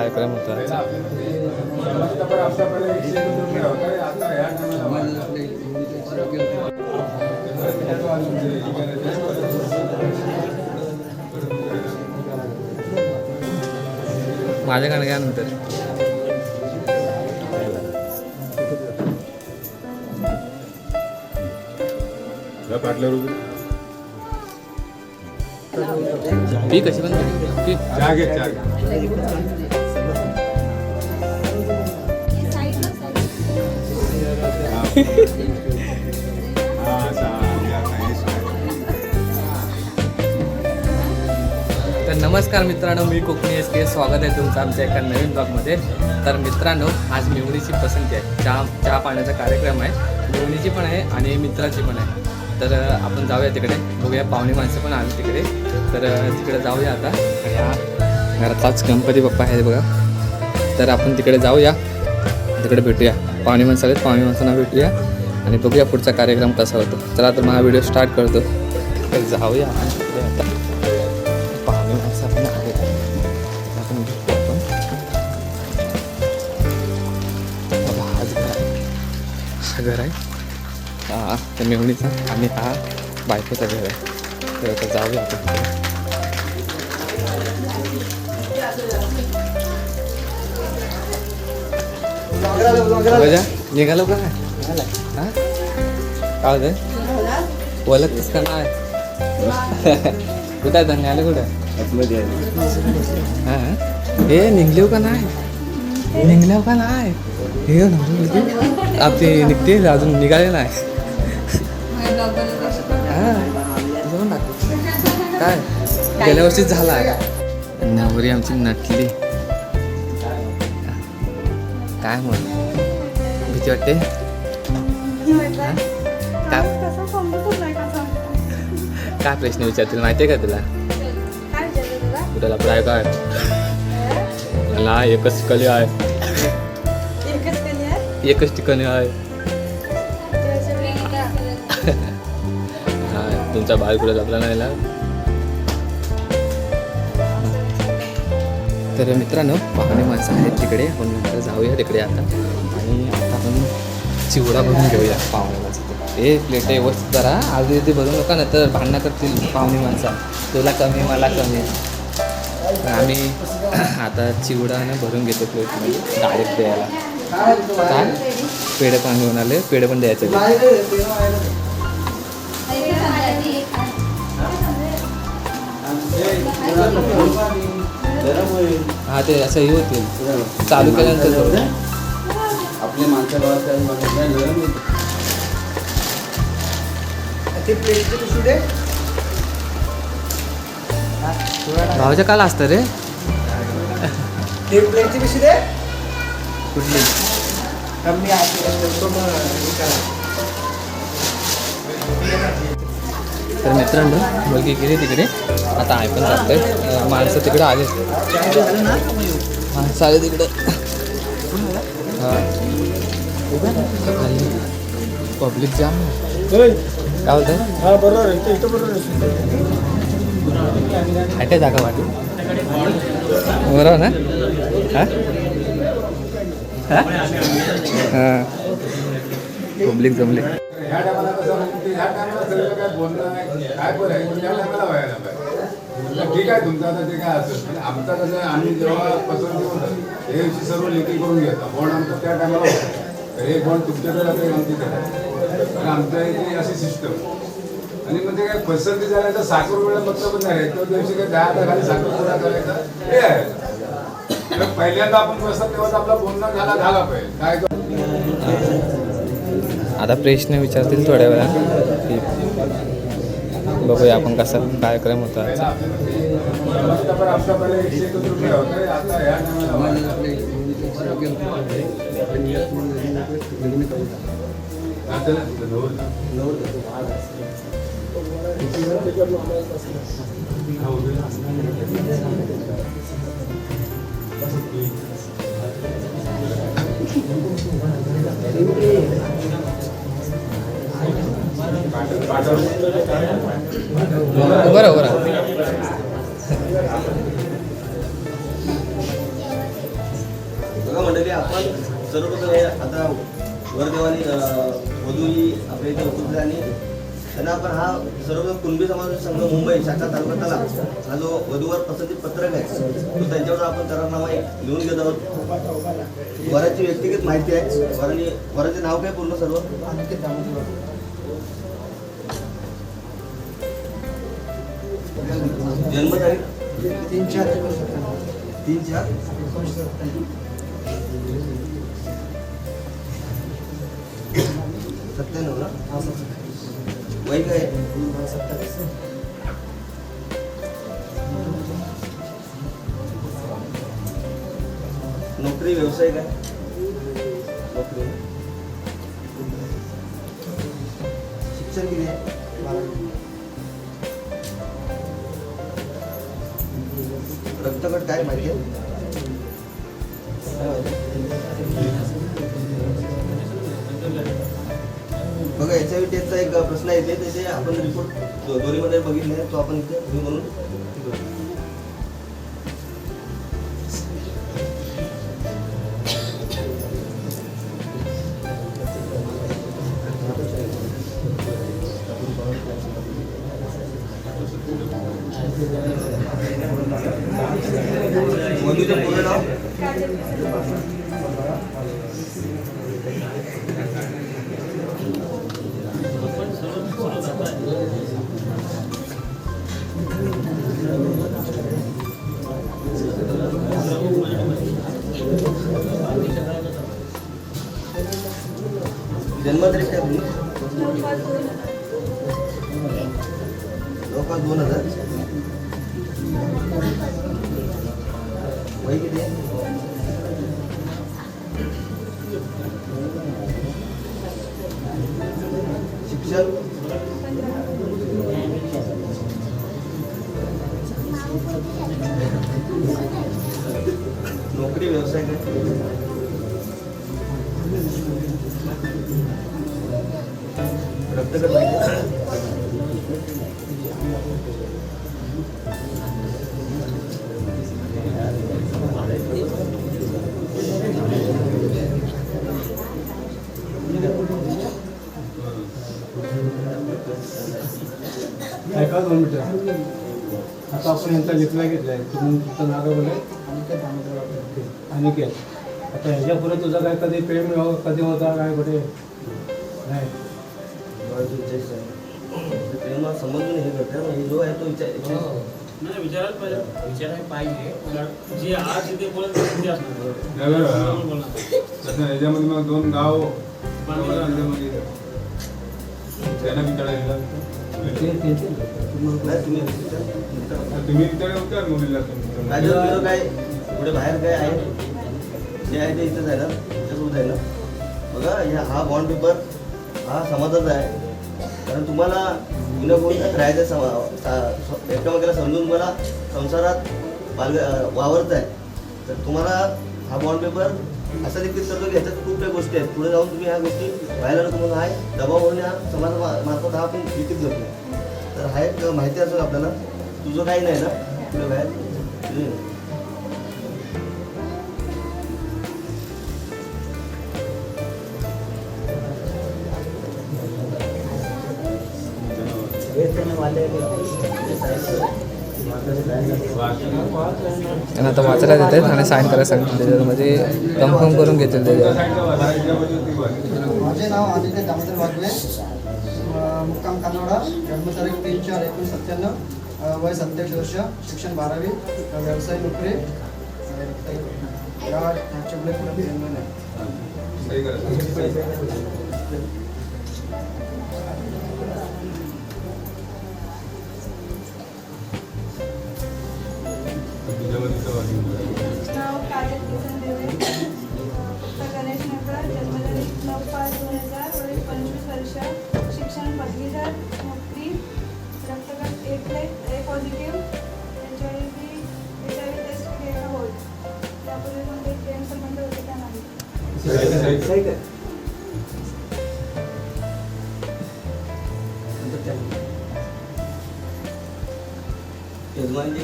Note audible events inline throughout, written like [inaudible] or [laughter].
कार्यक्रम होता. माझ्या गाणं नंतर. पी कशी पण पी. तर नमस्कार मित्रांनो मी कोकणी एस के स्वागत आहे तुमचं आमच्या एका नवीन ब्लॉगमध्ये तर मित्रांनो आज मेवणीची पसंती आहे. चहा चहा पाण्याचा कार्यक्रम आहे. मेवणीची पण आहे आणि मित्राची पण आहे. तर आपण जाऊया तिकडे. बघूया पाहुणे माणसं पण आली तिकडे. तर तिकडे जाऊया आता. आणि हा घरातलाच गणपती बाप्पा आहे बघा. तर आपण तिकडे जाऊया. तिकडे भेटूया. पाहुणे माणसं आलेत पाहुणे माणसांना भेटूया. आणि बघूया पुढचा कार्यक्रम कसा होतो. चला तर हा व्हिडिओ स्टार्ट करतो. तर जाऊया. आता पाहुणे माणसं पण आहेत आपण आपण हाच घर आहे. हा घर आहे. हा त्या मेहणीचा. आणि हा बायकोचा घर आहे. तर जाऊया आपण मजा निघालो का हा? काय होतंय ओळखतेस का नाही कुठं आहे धन्य? आलं कुठं? हा? हे निघले का नाही? निघल्या का नाही? हे आपले निघते अजून निघाले नाही. हा. काय? गेल्या वर्षीच झाला. नवरी आमची नटली. काय म्हण भीती वाटते? काय काय प्रश्न विचारतील माहिती आहे का तुला? तुला? लपडाय काय? मला एकच ठिकाणी आहे. एकच ठिकाणी आहे. तुमचा बाल कुठे लपला नाही तर मित्रांनो पाहुणे माणसं आहेत तिकडे. आपण नंतर जाऊया तिकडे आता. आणि आता आपण चिवडा भरून घेऊया पाहुणे माणसं ते प्लेट व्यवस्थित करा आज ते भरू नका ना तर भांडणं करतील पाहुणे माणसं. तुला कमी मला कमी. आम्ही [clears throat] आता चिवडानं भरून घेतो प्लेटमध्ये डायरेक्ट द्यायला. काय? पेढे पण घेऊन आले पेढे पण द्यायचे. हा ते असं हे होतील. चालू केल्यानंतर. आपल्या माणसा भावाच्या काल असतं रे. प्लेटची कशी दे. कुठली? कमी तर मित्रांनो मुलगी गेली तिकडे. आता आहे पण जातोय. माणसं तिकडे आले. माणसं आले तिकडे. पब्लिक जाम काय होतं आहे. आहे जागा वाटली. बरोबर ना? हा? हां? पब्लिक जमले. ह्या टायमाला कसं म्हणजे ह्या टायमाला सगळं काय बोलणं नाही. काय पण आहे पण त्या टायमाला व्हायला पाहिजे ठीक आहे तुमचं आता ते काय असेल. पण आमचं कसं आम्ही जेव्हा पसंत होतं हे विषय सर्व लेखी करून घेतो. बोर्ड आमचं त्या टायमाला होतं हे बोर्ड तुमच्याकडे राहतं हे आमच्याकडे पण आमच्या इथे अशी सिस्टम आणि म्हणजे काय पसंती झाल्या तर साखर वेळा मतलब नाही तो दिवशी काय दहा दहा खाली साखर पुडा करायचा हे आहे. पहिल्यांदा आपण बसतात तेव्हा आपला बोलणं झाला झाला पाहिजे. काय आता प्रश्न विचारतील थोड्या वेळा की बघूया आपण कसा कार्यक्रम होता [laughs] नव्वद. बरं बरं ॲक्च्युली आपण सर्वप्रथम हे आता वरदेवानी वधू ही आपल्या इथे उपलब्ध आणि त्यांना आपण हा सर्व कुणबी समाज संघ मुंबई शाखा तालुक्याला हा जो वधूवर पसंती पत्रक आहे तो त्यांच्यावर आपण करारनामा एक लिहून घेत आहोत. वराची व्यक्तिगत माहिती आहे. वराने वराचे नाव काय पूर्ण सर्व? जन्मतारीख? तीन चार तीन चार? सत्त्याण्णव ना? वय काय? आहे? सत्तावीस. नोकरी व्यवसाय काय? नोकरी. शिक्षण किती आहे? रक्तगट काय माहिती आहे? बघा एच आय टेस्टचा एक प्रश्न येते त्याचे आपण रिपोर्ट दोन्हीमध्ये बघितले तो आपण इथे म्हणून. जन्मतारीख काय तुम्ही जवळपास दोन हजार वय किती आहे? शिक्षण ऐका दोन मिनिटं आता आपण यांचा लिपला घेतलाय तुम्ही तुमचं नाव काय बोलले अनिकेत आता ह्याच्या पुढे तुझा काय कधी प्रेम विवाह कधी होता काय कुठे नाही प्रेमा समजून हे करते ना, हे जो आहे तो विचार नाही विचारायला पाहिजे विचारायला पाहिजे उलट जे आज इथे बोलत ते असणार नाही बरं, हा. कोण बोलणार? तसं याच्यामध्ये मग दोन गाव बांधले त्याच्यामध्ये त्यांना विचारायला ते- ते- ते- नाही तुम्ही विचार- मुलीला काय तुझं काय पुढे बाहेर काय आहे जे आहे ते इथं जायला त्याच्यासोबत आहे बघा ह्या हा बॉन्ड पेपर हा समाजाचा आहे. कारण तुम्हाला विना कोण राहायचं समा सा- एकमेकाला समजून मला संसारात पालग वावरत आहे तर तुम्हाला हा बॉन्ड पेपर असं देखील करतो की ह्याच्यात खूप काही गोष्टी आहेत पुढे जाऊन तुम्ही ह्या गोष्टी व्हायला तुम्हाला म्हणून हा एक दबाव म्हणून या समाजामार्फत हा आपण विकत घेतो तर हा एक माहिती असेल आपल्याला तुझं काही नाही ना? तुझं. त्यांना आता वाचायला देत आहेत आणि साईन करायला सांगितलं. त्याच्यामध्ये कन्फर्म करून घेतील त्याच्यावर माझे नाव आदित्य दामोदर मुक्काम कानोडा जन्मतारीख तीन चार एकोणीस सत्त्याण्णव वय सत्तावीस वर्ष शिक्षण बारावी व्यवसाय नोकरी. अं, पॉझिटिव्ह आय व्ही टेस्ट घ्यायला होईल. त्यापूर्वी कोणते प्रेम संबंध होते का नाही?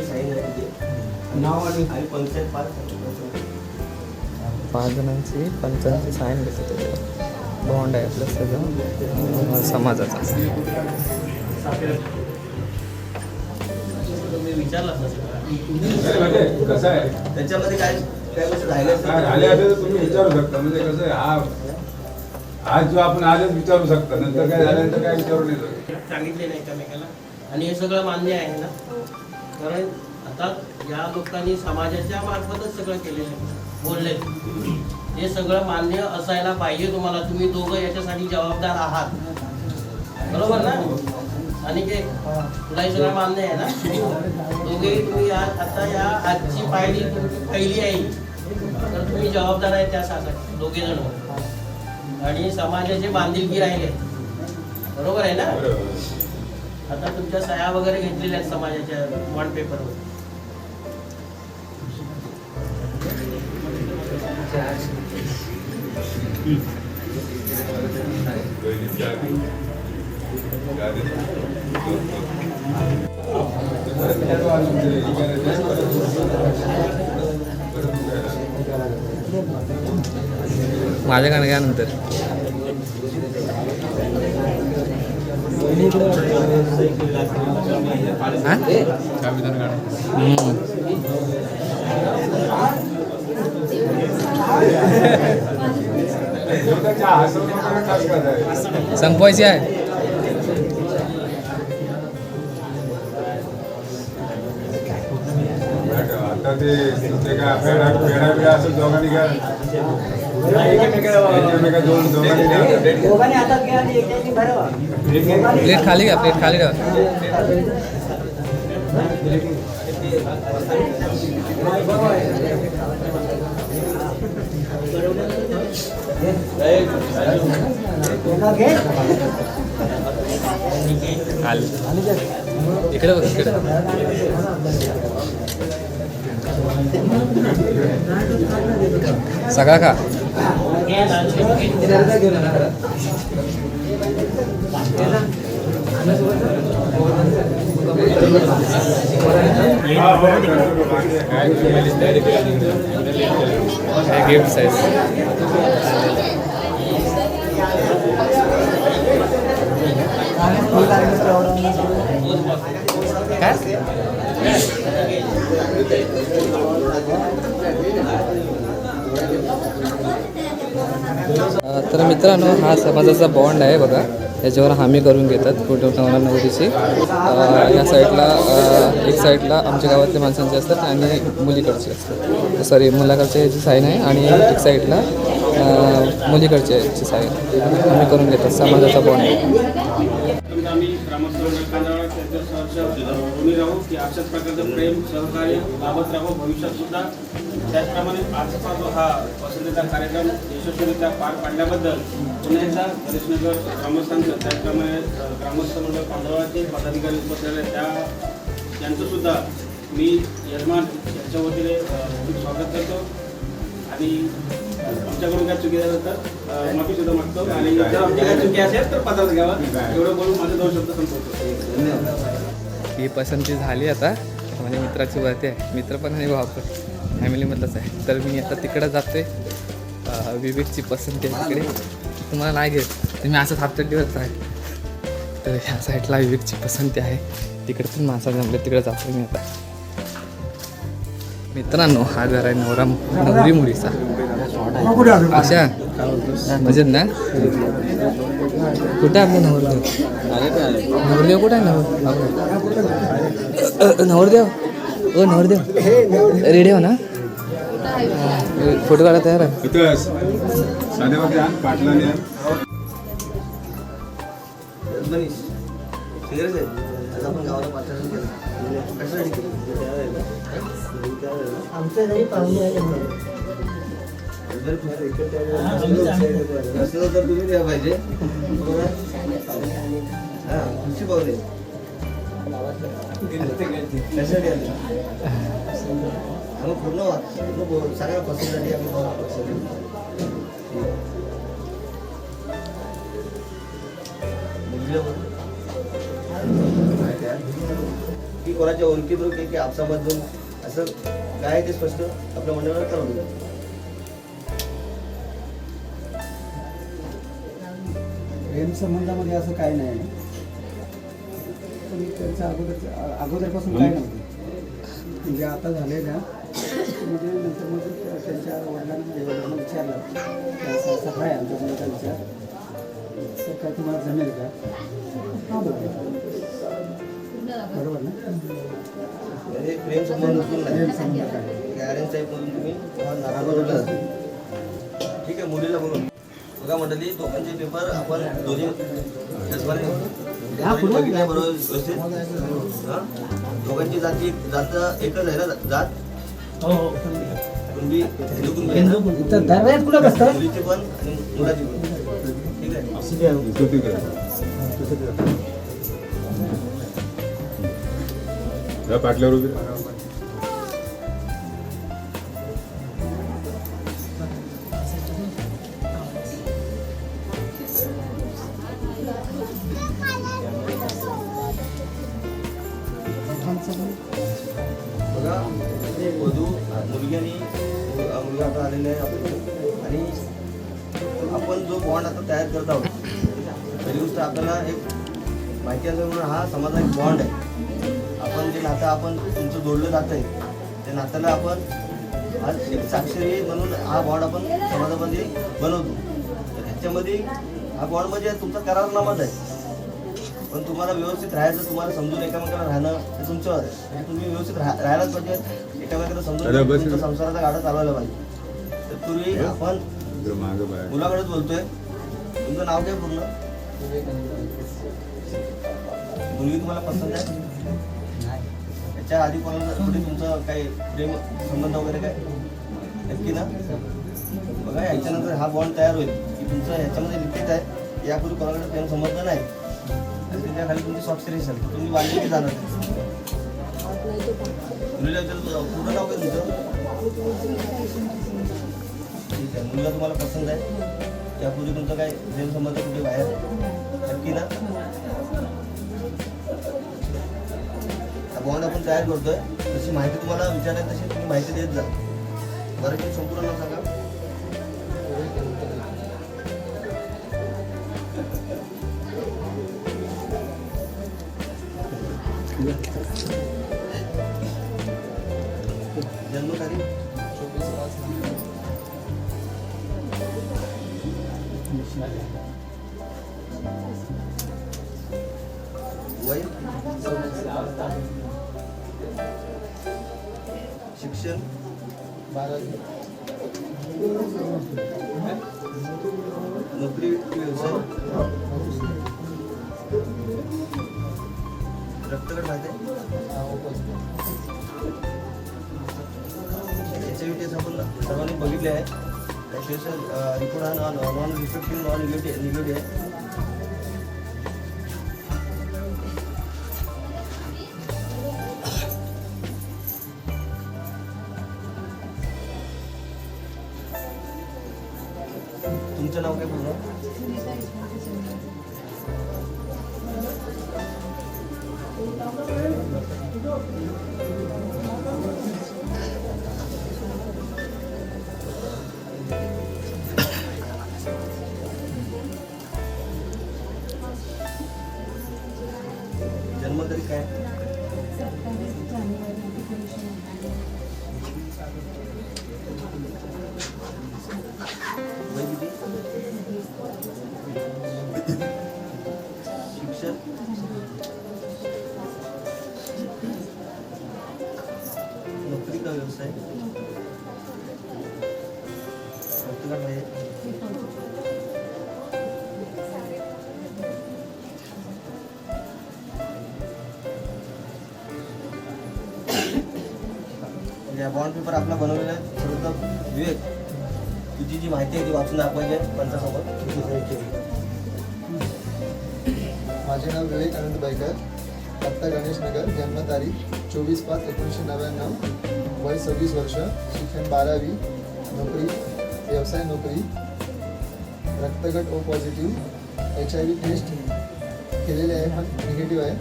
साईन आहे तिथे नाव आणि आणि पंचायत पाच पाच जणांची पंचांची साईन घेतो त्याच्यावर बॉन्ड आहे आपलं सगळं. समाजाचा. म्हणजे कसं आहे? त्याच्यामध्ये काय काय गोष्टी राहिल्या असेल? काय झाले असेल तर तुम्ही विचारू शकता. म्हणजे कसं आहे हा आज जो आपण आजच विचारू शकता. नंतर काय झाल्यानंतर काय विचारू नाही शकत. सांगितले नाही एकमेकाला. आणि हे सगळं मान्य आहे ना? कारण आता या लोकांनी समाजाच्या मार्फतच सगळं केलेलं आहे. बोलले हे सगळं मान्य असायला पाहिजे तुम्हाला. तुम्ही दोघं याच्यासाठी जबाबदार आहात. बरोबर ना? आणि ते तुला हे सगळं मान्य आहे ना दोघे तुम्ही आता या आजची पायरी तुमची पहिली आहे. तर तुम्ही जबाबदार आहे त्यासाठी दोघे जण. आणि समाजाचे बांधिलकी राहिले बरोबर आहे ना? आता तुमच्या सह्या वगैरे घेतलेल्या आहेत समाजाच्या बॉन्ड पेपरवर पहिली माझ्या गाणं स्वतःच्या हसवण्याचा संपवायची आहे. आता ते ते काय पेढा पेढा बिडा असं दोघांनी काय एकमेका दोन दोघांनी काय प्लेट खाली घ्या प्लेट खाली ठेवा खाली। इकडे बघ इकडे सगळा का गिफ्ट साईज काय? तर मित्रांनो हा समाजाचा बॉन्ड आहे बघा. याच्यावर हमी करून घेतात कुटुंब नवरा नवरीची ह्या या साईडला एक साईडला आमच्या गावातल्या माणसांचे असतात आणि मुलीकडचे असतात. सॉरी मुलाकडचे याची साईन आहे आणि एक साईडला मुलीकडचे याची साईन हमी करून घेतात. समाजाचा बॉन्ड आहे. समजा राहू की अशाच प्रकारचं प्रेम सहकार्य लाभत राहू भविष्यात सुद्धा. त्याचप्रमाणे आजचा जो हा पसंतीचा कार्यक्रम यशस्वीरित्या पार पाडल्याबद्दल पुन्हा एकदा हरीशनगर ग्रामस्थांचं त्याचप्रमाणे ग्रामस्थ मंडळ पांढरवाचे पदाधिकारी उपस्थित त्या यांचं सुद्धा मी यजमान यांच्या वतीने खूप स्वागत करतो. आणि आमच्याकडून काय चुकी झालं तर माफी सुद्धा मागतो. आणि जर आमच्या काय चुकी असेल तर पत्रात घ्यावा. एवढं बोलून माझे दोन शब्द संपवतो. ही पसंती झाली आता. म्हणजे मित्राची वरती आहे. मित्र पण आणि भाऊ पण. फॅमिलीमधलंच आहे. तर मी आता तिकडं जाते विवेकची पसंती आहे तिकडे. तुम्हाला नाही घेत. तुम्ही असंच हापचड्डीवरच आहे. तर ह्या साईडला विवेकची पसंती आहे. तिकडे पण माणसा जमले तिकडे जातो मी आता. मित्रांनो हा घर आहे नवरा नवरी मुलीचा अशा. मजेत ना कुठे आपलं नवरदेव? नवरदेव कुठे आहे? नवर नवरदेव? ओ नवरदेव. रेडी हो ना? फोटो काढा तयार आहे. तर तुम्ही द्या पाहिजे हा खुशी आम्ही पूर्ण पूर्ण सगळ्या की कोणाच्या ओळखीत की आपसामधून असं काय ते स्पष्ट आपल्या मंडळाला कळवलं प्रेम संबंधामध्ये असं काय नाही. पण त्यांच्या अगोदर अगोदरपासून काय नव्हतं? म्हणजे आता झालेल्या म्हणजे नंतर मग त्या- त्यांच्या वडिलांना वडिलांना विचारलं असं असं आमच्या मुलाचा विचार तर काय तुम्हाला जमेल का? हां बरोबर ना? प्रेम संबंध नसून प्रेम नाही संबंध काय अरेंज तुम्ही ठीक आहे मुलीला बोलून. बघा मंडळी दोघांचे पेपर आपण दोन्ही बरोबर व्यवस्थित? हा? दोघांची जाती जात एकच आहे ना जात? कुणबी हिंदू कुणबी मुलीची पण आणि मुलाची पण. ठीक आहे? या पाटल्यावर जो बॉन्ड आता तयार करत आहोत पहिली गोष्ट आपल्याला एक माहिती असेल म्हणून हा समाजा एक बॉन्ड आहे. आपण जे नातं आपण तुमचं जोडलं जात आहे त्या नात्याला आपण आज एक साक्षरी म्हणून हा बॉन्ड आपण समाजामध्ये बनवतो. तर ह्याच्यामध्ये हा बॉन्ड म्हणजे तुमचा करारनामाच आहे. पण तुम्हाला व्यवस्थित राहायचं तुम्हाला समजून एकामेकाला राहणं हे तुमच्यावर आहे. म्हणजे तुम्ही व्यवस्थित राहा राहायलाच पाहिजे एकामेकाला समजून. तुमच्या संसाराचा गाडा चालवायला पाहिजे. तर पूर्वी आपण इकडं मागं बाहेर. मुलाकडेच बोलतोय? तुमचं नाव काय पूर्ण? मुलगी तुम्हाला पसंत आहे? त्याच्या आधी कोणाला कुठे तुमचं काही प्रेम संबंध वगैरे काय? नक्की ना? बघा याच्यानंतर हा बॉन्ड तयार होईल. की तुमचं ह्याच्यामध्ये लिखित आहे. यापूर्वी कोणाकडे प्रेम संबंध नाही. आणि त्याच्याखाली तुमची असेल तर तुम्ही बांधली की जाणार? पूर्ण नाव काय तुमचं? ठीक आहे. मुलगा तुम्हाला पसंत आहे. यापूर्वी तुमचं काय प्रेम संबंध कुठे बाहेर? नक्की ना? बॉन्ड आपण तयार करतोय. जशी माहिती तुम्हाला विचारायची तशी तुम्ही माहिती देत जा. बरं की संपूर्ण नाव सांगा. नोकरी व्यवसाय रक्तगट माहिती एच आय सर्वांनी बघितले आहे रिपोर्ट हा non reactive non negative negative आहे बॉन्ड पेपर आपला बनवलेला आहे. सर्वप्रथम विवेक तुझी जी माहिती आहे ती वाचून दाखवायची आहे. पंचासोबत माझे नाव विवेकानंद बाईकर. पत्ता गणेश नगर जन्मतारीख चोवीस पाच एकोणीसशे नव्याण्णव. वय सव्वीस वर्ष. शिक्षण बारावी. नोकरी व्यवसाय नोकरी. रक्तगट O positive H I V test केलेले आहे पण निगेटिव्ह आहे.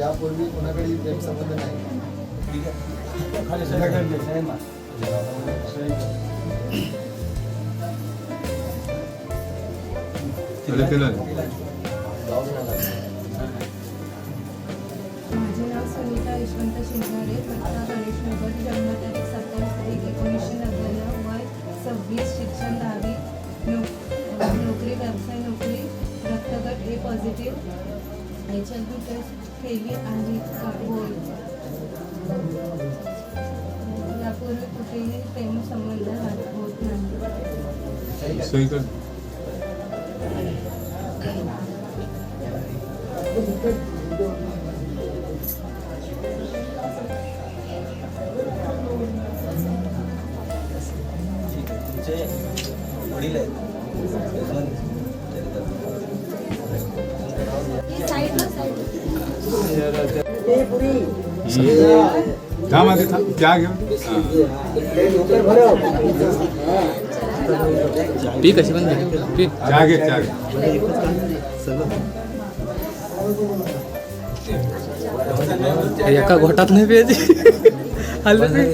यापूर्वी कोणाकडे प्रेमसंबंध नाही. ठीक आहे. खाली सगळ्याकडे माझे नाव सुनीता यशवंत शिंगाडे पत्ता गणेशनगर जन्मतारीख सत्तावीस एक एकोणीसशे नव्याण्णव वय सव्वीस शिक्षण दहावी नोक नोकरी व्यवसाय नोकरी रक्तगट A positive H L B test केली आणि का होय प्रेम संबंध होत नाही. चहा घेऊन पी कशी पण. पी. चहा घे चहा घे एका घोटात नाही प्यायची हल्लं ते.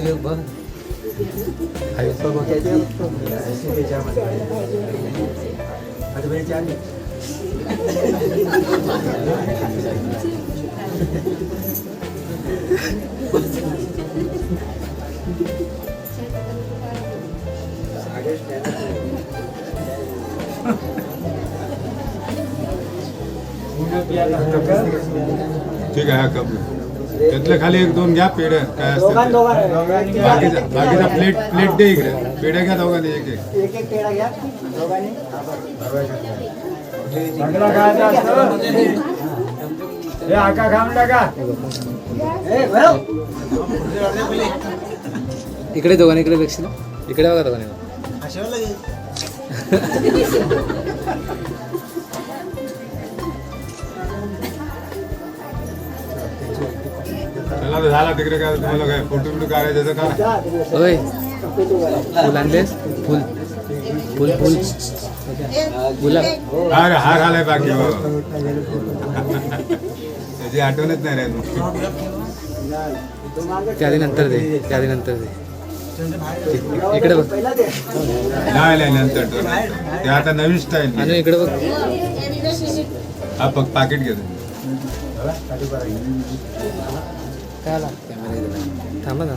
ठीक आहे हा कप त्यातले खाली एक दोन घ्या पेढे काय असतात. बाकीचा बाकीचा प्लेट प्लेट दे इकडे. पेढे घ्या दोघांनी एक एक. दोघांनी. ए भरव इकडे दोघांनी इकडे बघशील? इकडे बघा दोघांनी. झाला तिकडे काय तुम्हाला काय फोटो बिटो काढायचं का जा तिकडे. ओय फुल आणलेस? फुल. फुल फुल. गुलाब हा रे, हा घालाय बाकी हो. त्याची आठवणच नाही नंतर दे त्यादी नंतर दे. इकडे बघ. नाही नाही नंतर तो. ते आता नवीन स्टाईल आणि इकडे बघ. हा पक पाकिट घेतो काय आला थांबा ना.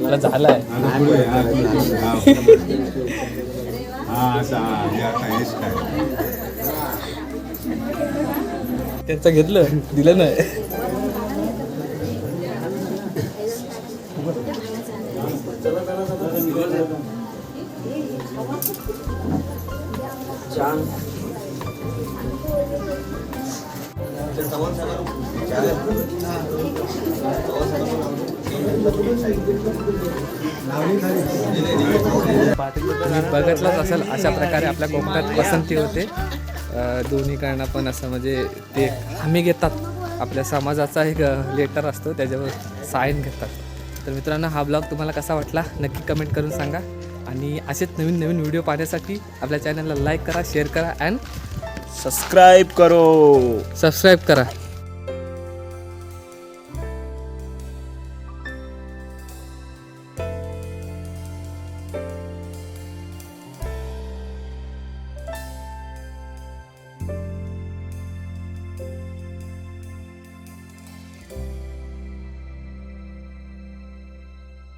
मला झालाय. त्यांचं घेतलं दिलं नाही. बघितलंच असेल अशा प्रकारे आपल्या कोकणात पसंती होते. दोन्ही कारण पण असं म्हणजे ते हमी घेतात. आपल्या समाजाचा एक लेटर असतो त्याच्यावर साईन घेतात. तर मित्रांनो हा ब्लॉग तुम्हाला कसा वाटला? नक्की कमेंट करून सांगा. आणि असेच नवीन नवीन व्हिडिओ पाहण्यासाठी आपल्या चॅनलला लाईक करा शेअर करा अँड सबस्क्राईब करो. सबस्क्राईब करा.